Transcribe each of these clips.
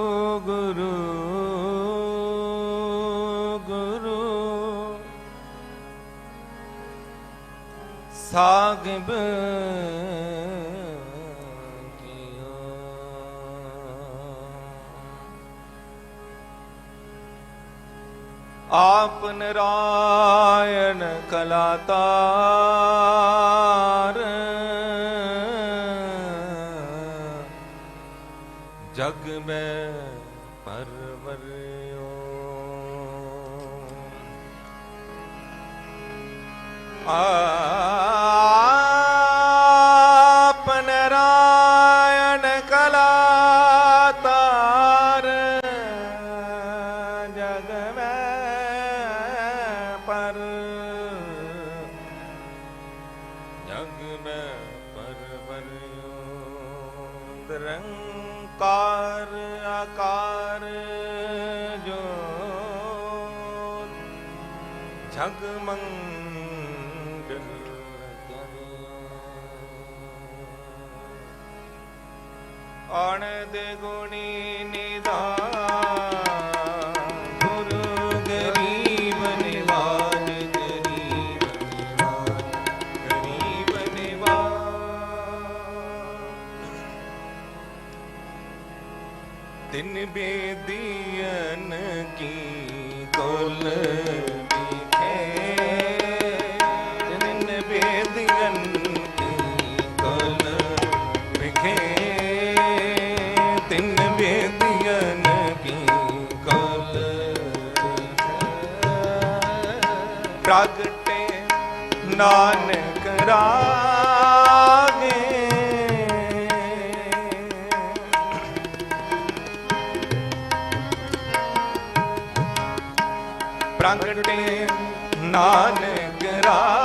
ਗੁਰੂ ਗੁਰੂ ਸਾਗਿਬ ਆਪ ਨਰਾਇਣ ਕਲਾਤਾਰ ਮੈਂ ਪਰਵਰਿਓ। ਆਪ ਕਲਾ ਤਾਰ ਜਗ ਮੈਂ ਪਰ। ਜਗ ਮੈਂ ਪਰਵਰਿਓ। ਕਾਰ ਆਕਾਰ ਜੋ ਜਗ ਮੰਗਲ ਅਣ ਦੇ ਗੁਣੀ ਪ੍ਰਗਟੇ ਨਾਨਕ ਰਾਗੇ। ਪ੍ਰਗਟੇ ਨਾਨਕ ਰਾਗੇ।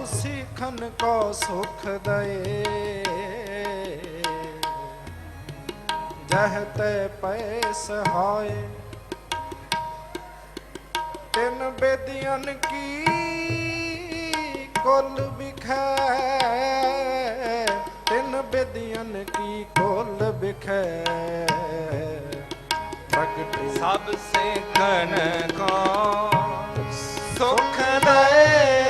ਸਭ ਸਿੱਖਨ ਕੋ ਸੁਖ ਦਏ। ਜਹ ਤੇ ਪੈ ਸਹਾਏ ਤਿੰਨ ਬੇਦੀਆਂ ਕੀ ਕੁਲ ਵਿਖੈ। ਤਿੰਨ ਬੇਦੀਆਂ ਕੀ ਕੁਲ ਵਿਖੈ। ਪ੍ਰਗਟ ਸਭ ਸਿੱਖਣ ਕੋ ਸੁਖ ਦਏ।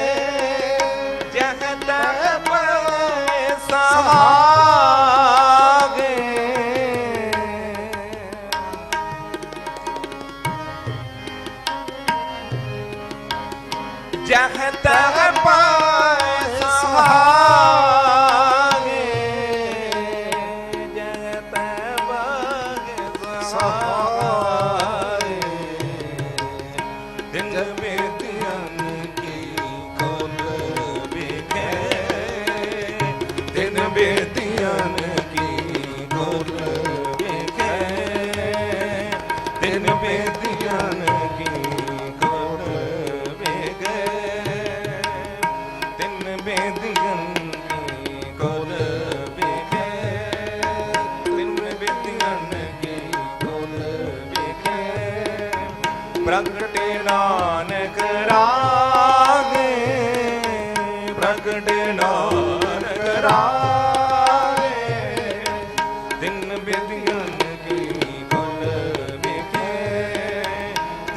ਸਹਾਗੇ ਜਹ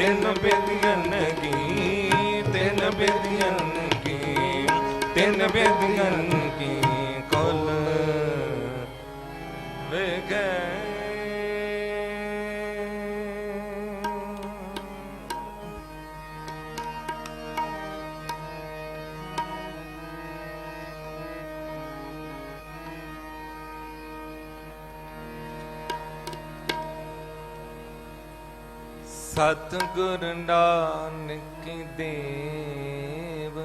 ਦਿਨ ਬੇਦੀਆਂ ਕੀ ਤਿੰਨ ਬੇਦੀਆਂ ਕੀ ਤਿੰਨ ਬੇਦੀਆਂ ਸਤਿਗੁਰ ਨਾਨਕ ਦੇਵ।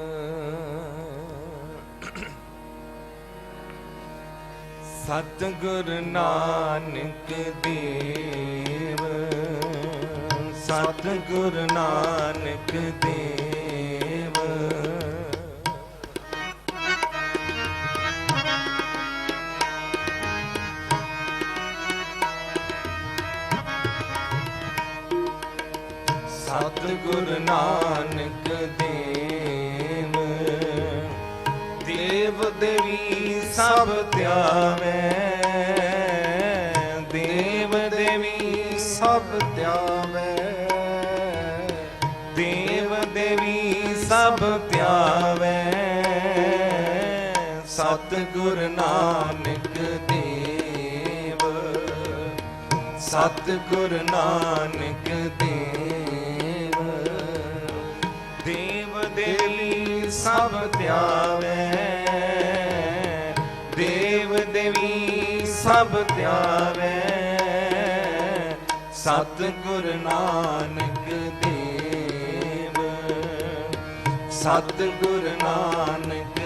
ਸਤਿਗੁਰ ਨਾਨਕ ਦੇਵ। ਸਤਿਗੁਰ ਨਾਨਕ ਦੇਵ। ਸਤਿਗੁਰ ਨਾਨਕ ਦੇਵ ਦੇਵ ਦੇਵੀ ਸਭ ਧਿਆਵੇ, ਦੇਵ ਦੇਵੀ ਸਭ ਧਿਆਵੇ, ਦੇਵ ਦੇਵੀ ਸਭ ਧਿਆਵੇ, ਸਤਿਗੁਰ ਨਾਨਕ ਦੇਵ, ਸਤਿਗੁਰ ਨਾਨਕ ਦੇਵ। ਸਭ ਧਿਆਵੇ। ਦੇਵ ਦੇਵੀ ਸਭ ਧਿਆਵੇ। ਸਤਿਗੁਰ ਨਾਨਕ ਦੇਵ। ਸਤਿਗੁਰ ਨਾਨਕ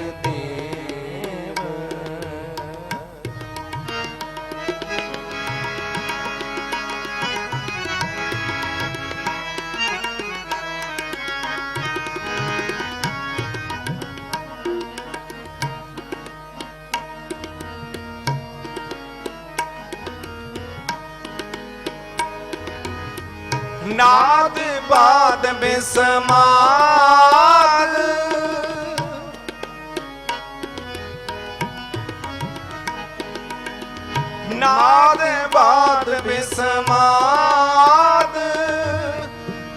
ਨਾਦ ਬਾਦ ਬਿਸਮਾਦ ਨਾਦ ਬਾਦ ਬਿਸਮਾਦ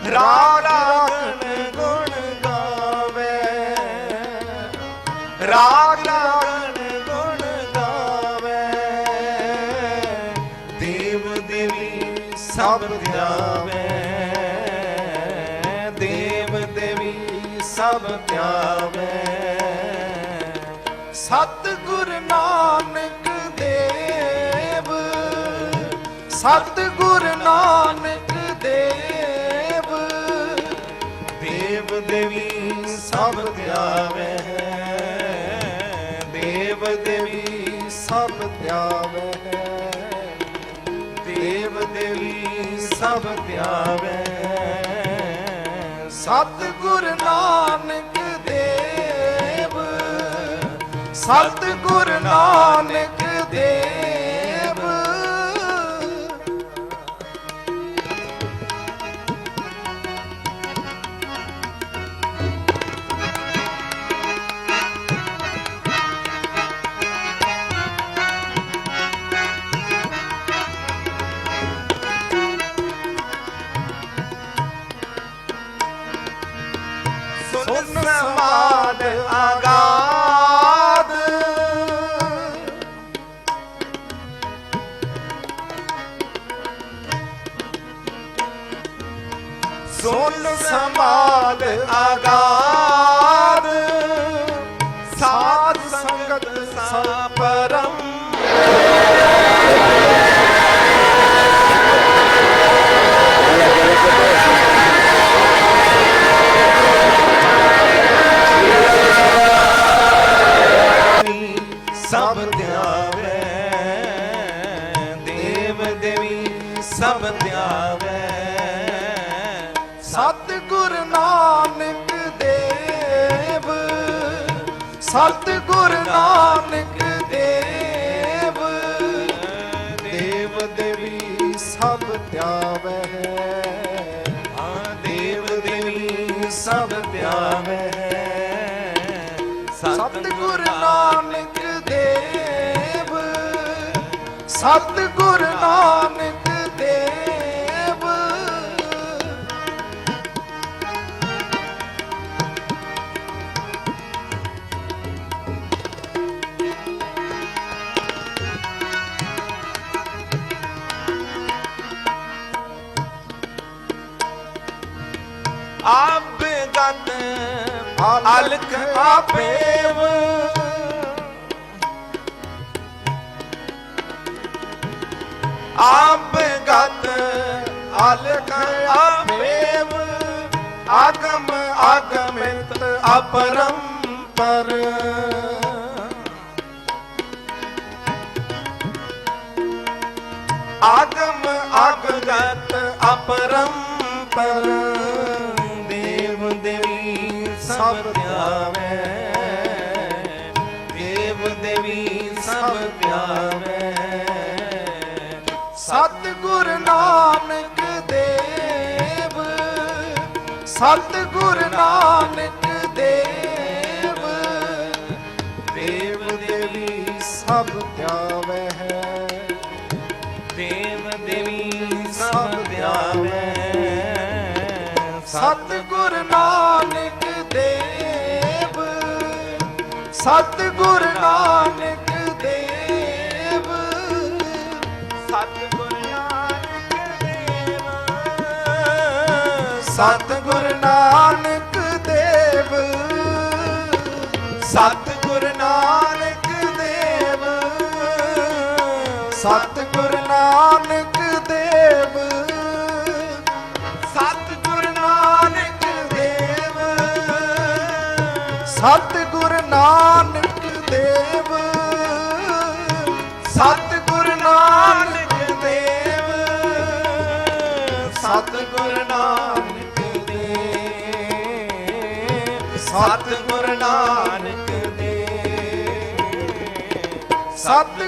ਰਾਗ ਰਾਗਣ ਗੁਣ ਗਾਵੇ। ਰਾਗ ਰਾਗਣ ਸਭ ਧਿਆਵੇ। ਸਤਿਗੁਰ ਨਾਨਕ ਦੇਵ, ਸਤਿਗੁਰ ਨਾਨਕ ਦੇਵ ਦੇਵ ਦੇਵੀ ਸਭ ਧਿਆਵੇ। ਦੇਵ ਦੇਵੀ ਸਭ ਧਿਆਵੇ। ਦੇਵ ਦੇਵੀ ਸਭ ਧਿਆਵੇ। ਸਤਿਗੁਰ ਨਾਨਕ ਦੇਵ ਸਤਿਗੁਰ ਨਾਨਕ ਸਤਿਗੁਰ ਨਾਨਕ ਦੇਵ ਦੇਵ ਦੇਵੀ ਸਭ ਧਿਆਵੇ ਹਾਂ ਦੇਵ ਦੇਵੀ ਸਭ ਧਿਆਵੇ ਸਤਿਗੁਰ ਨਾਨਕ ਦੇਵ ਸਤਿਗੁਰ ਨਾਨਕ ਅਲਖ ਆਪੇਵ ਆਪ ਗਤ ਅਲਖ ਆਪੇਵ ਆਗਮ ਆਗਮਿਤ ਅਪਰੰਪਰ ਆਗਮ ਆਗਮਿਤ ਅਪਰੰਪਰ ਸਤਿਗੁਰ ਨਾਨਕ ਦੇਵ ਸਤਿਗੁਰ ਨਾਨਕ ਦੇਵ ਦੇਵ ਦੇਵੀ ਸਭ ਧਿਆਵੈ ਦੇਵ ਦੇਵੀ ਸਭ ਧਿਆਵੈ ਸਤਿਗੁਰ ਨਾਨਕ ਦੇਵ ਸਤਿਗੁਰ ਨਾਨਕ ਸਤ ਗੁਰ ਨਾਨਕ ਦੇਵ ਸਤ ਗੁਰ ਨਾਨਕ ਦੇਵ ਸਤ ਗੁਰ ਨਾਨਕ ਦੇਵ ਸਤ ਗੁਰ ਨਾਨਕ ਦੇਵ ਸਤ ਗੁਰ ਨਾਨਕ ਦੇਵ ਸਤ ਗੁਰ ਨਾਨਕ ਦੇਵ ਸਤ ਗੁਰ ਨਾਨਕ ਸਤ ਨਾਨਕ ਦੇ। ਸਤ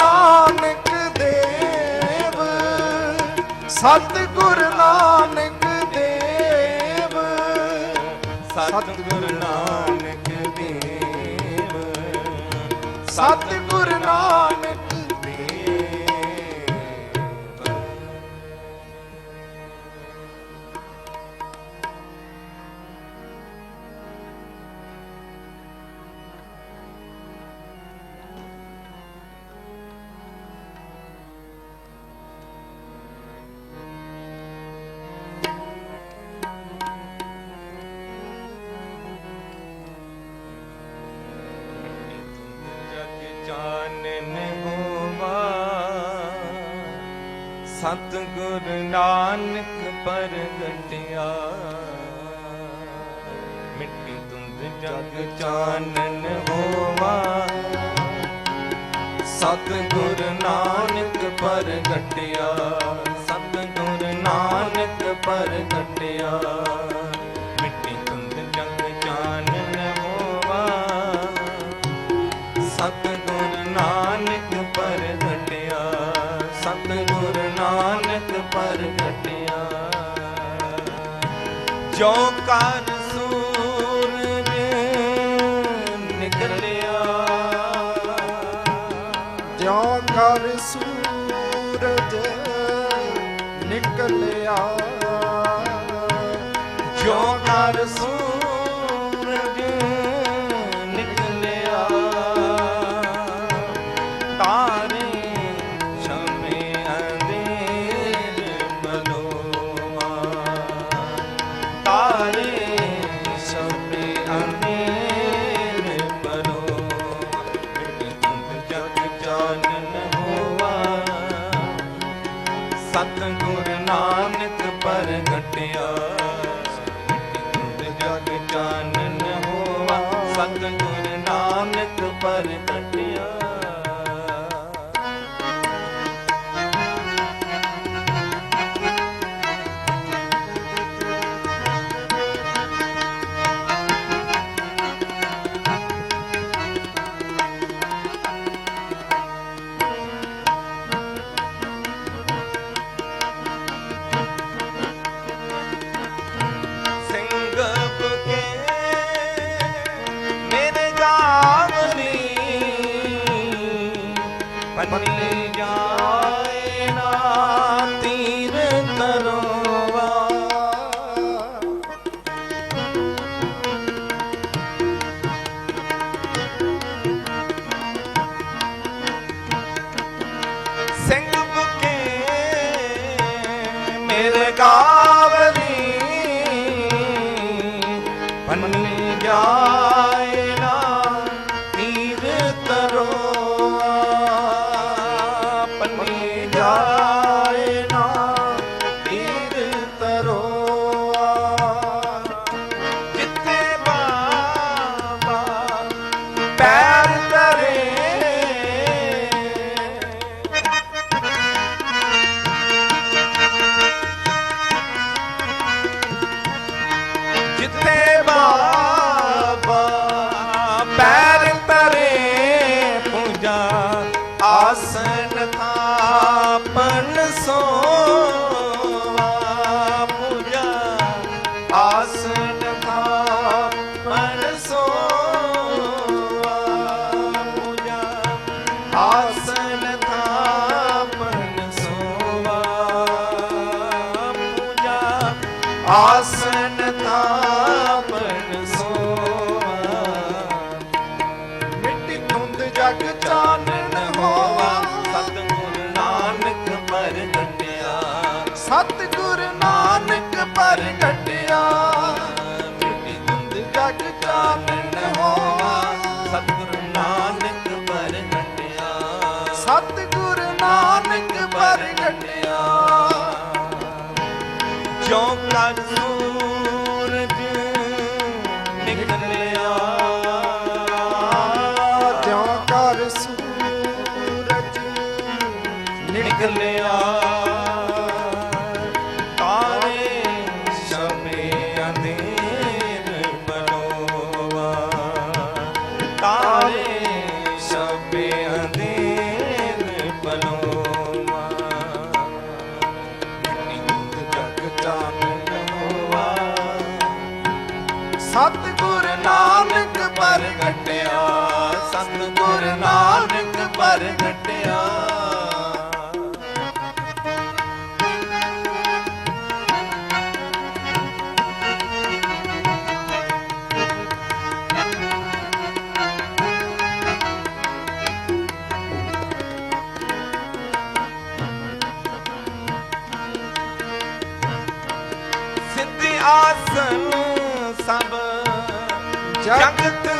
ਨਾਨਕ ਦੇਵ। ਸਤ ਨਾਨਕ ਦੇਵ। ਸਤ ਨਾਨਕ ਦੇਵ। ਸਤ ਨਾਨਕ ਸੰਤ ਗੁਰ ਨਾਨਕ ਪ੍ਰਗਟਿਆ। ਮਿੱਟੀ ਤੁੰਦ ਜਗ ਚਾਨਣ ਹੋਵਾ। ਸਤ ਗੁਰ ਨਾਨਕ ਪ੍ਰਗਟਿਆ। ਸਤ ਗੁਰ ਨਾਨਕ ਪ੍ਰਗਟਿਆ। ਜੋ ਕਰ ਸੂਰਜ ਨਿਕਲਿਆ। ਜਿਉ ਕਰ ਸੂਰਜ ਨਿਕਲਿਆ।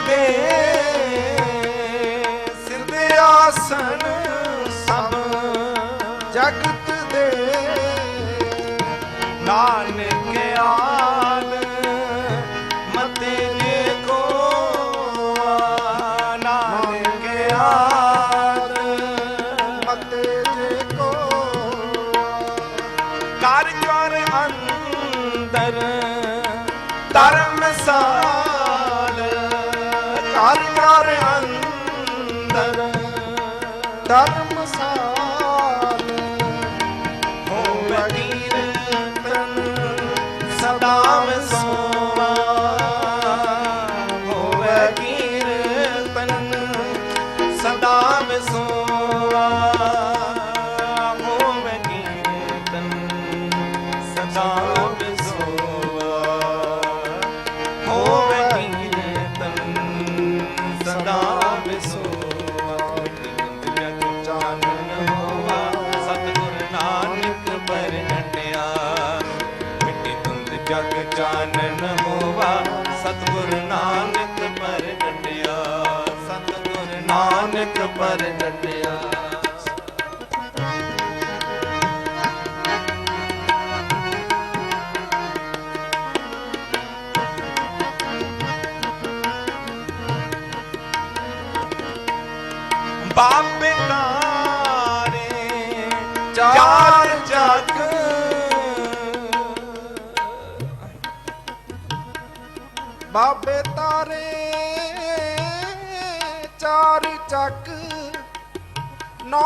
ਦੇ ਸਿਰ ਆਸਨ ਸਭ ਜਗਤ ਦੇ। ਨਾਨਕਿਆ ਬਾਬੇ ਤਾਰੇ, ਚਾਰ ਚੱਕ, ਨੌ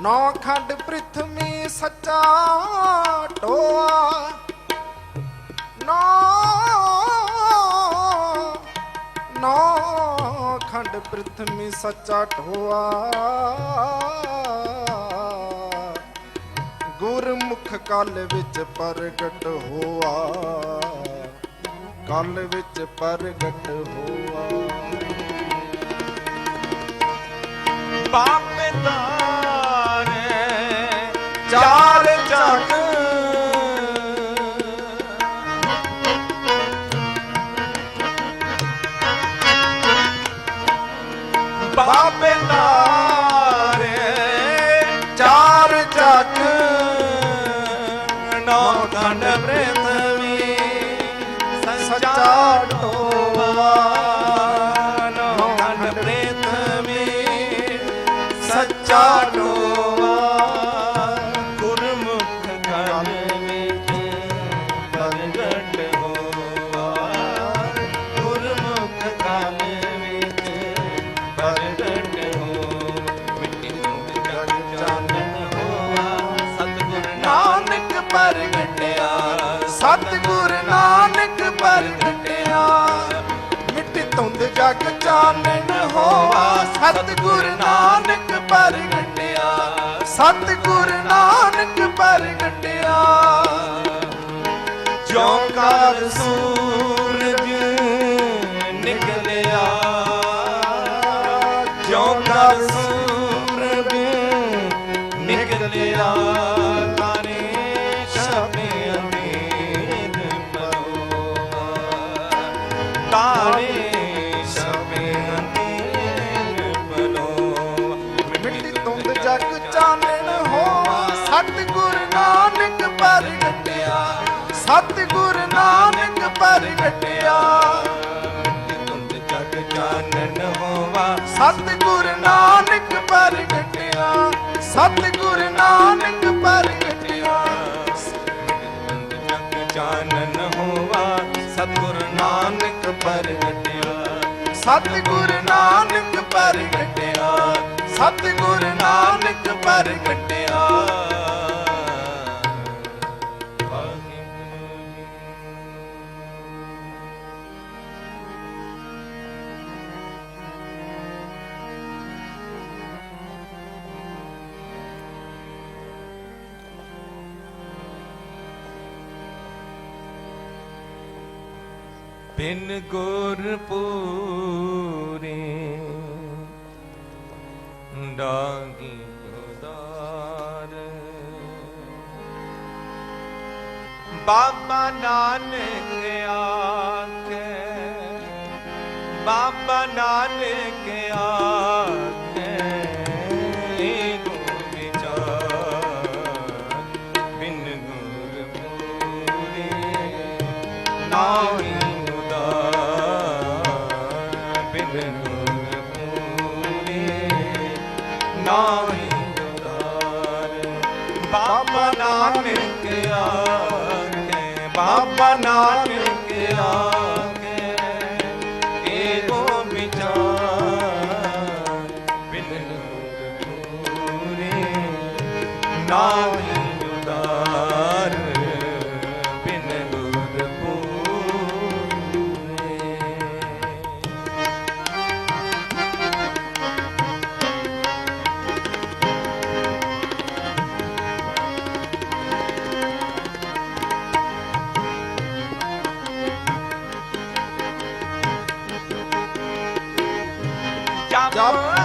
ਨੌ ਖੰਡ ਪ੍ਰithvi ਸੱਚਾ ਟੋਆ, ਨੌ ਨੌ ਖੰਡ ਪ੍ਰithvi ਸੱਚਾ ਟੋਆ। ਗੁਰਮੁਖ ਕਲ ਵਿੱਚ ਪ੍ਰਗਟ ਹੋਆ। ਕਲ ਵਿੱਚ ਪ੍ਰਗਟ ਹੋਆ। ਬਾਪੇ ਤਾਰੇ, ਚਾਰ ਜਗ ਬਾਪੇ ਤਾਰੇ ਚਾਨਣ ਹੋਵਾ ਸਤਿਗੁਰ ਨਾਨਕ ਪ੍ਰਗਟਿਆ ਸਤਿਗੁਰ ਨਾਨਕ ਪ੍ਰਗਟਿਆ। ਜੋ ਕਰ ਸੂ ਨਾਵਾ ਸਤਿਗੁਰ ਨਾਨਕ ਪ੍ਰਗਟਿਆ ਸਤਿਗੁਰ ਨਾਨਕ ਪ੍ਰਗਟਿਆ ਜਗ ਜਾਣਨ ਹੋਵਾ। ਸਤਿਗੁਰ ਨਾਨਕ ਪ੍ਰਗਟਿਆ ਸਤਿਗੁਰ ਨਾਨਕ ਪ੍ਰਗਟਿਆ ਸਤਿਗੁਰ ਨਾਨਕ ਪ੍ਰਗਟਿਆ ਬਿਨ ਗੁਰ ਪੂਰੇ ਡਾਂਗੀ ਉਦਾਰ। ਬਾਬਾ ਨਾਨਕ ਆਖੇ ਬਾਬਾ ਨਾਨਕ ਆਖੇ jump. jump.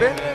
Bennett.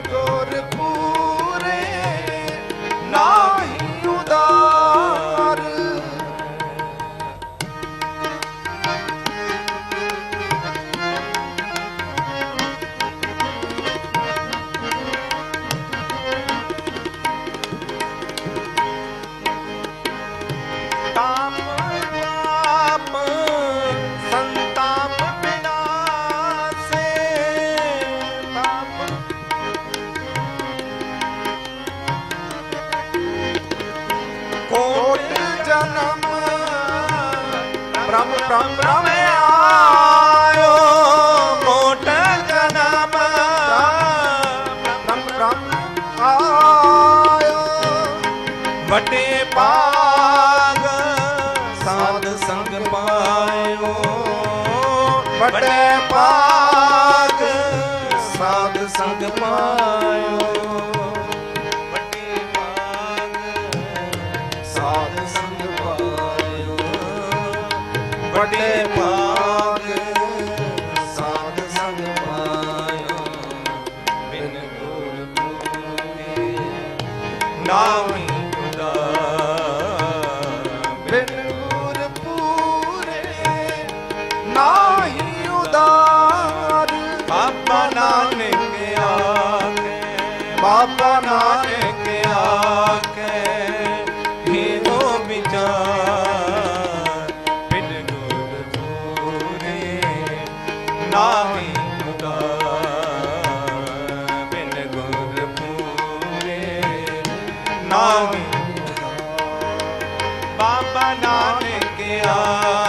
ਲਾਗ ਸਾਧ ਸੰਗ ਪਾਇਓ। ਬਟੇ ਪਾਗ ਸਾਧ ਸੰਗ ਪਾਇਓ। ਬਟੇ ਪਾਗ ਨਾਹੀ ਉਤਾਰ ਬਿਨ ਬਾਬਾ ਨਾਨਕ ਆ